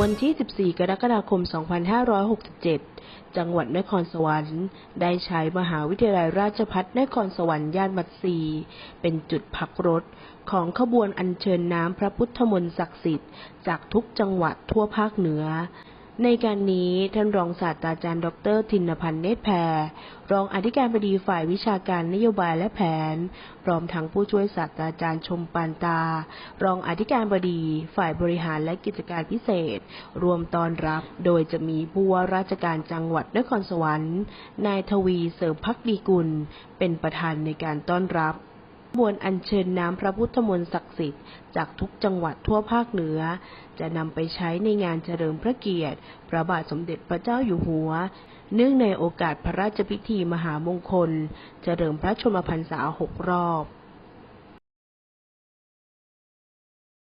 วันที่ 14 กรกฎาคม 2567 จังหวัดนครสวรรค์ ได้ใช้มหาวิทยาลัยราชพัฒนครสวรรค์ย่านบัดซี เป็นจุดพักรถของขบวนอัญเชิญน้ำพระพุทธมนต์ศักดิ์สิทธิ์จากทุกจังหวัดทั่วภาคเหนือ ในการนี้ท่านรองศาสตราจารย์ดรทินพันธ์เนตรแพรรองอธิการบดีฝ่ายวิชาการนโยบายและแผน พร้อมทั้งผู้ช่วยศาสตราจารย์ชมปานตา รองอธิการบดีฝ่ายบริหารและกิจการพิเศษ รวมต้อนรับ โดยจะมีผู้ว่าราชการจังหวัดนครสวรรค์ นายทวีเสริมพักดีกุล เป็นประธานในการต้อนรับ ขบวนอัญเชิญน้ำพระพุทธมนต์ศักดิ์สิทธิ์จากทุกจังหวัดทั่วภาคเหนือ จะนำไปใช้ในงานเฉลิมพระเกียรติ พระบาทสมเด็จพระเจ้าอยู่หัว เนื่องในโอกาสพระราชพิธีมหามงคล เฉลิมพระชนมพรรษาหกรอบ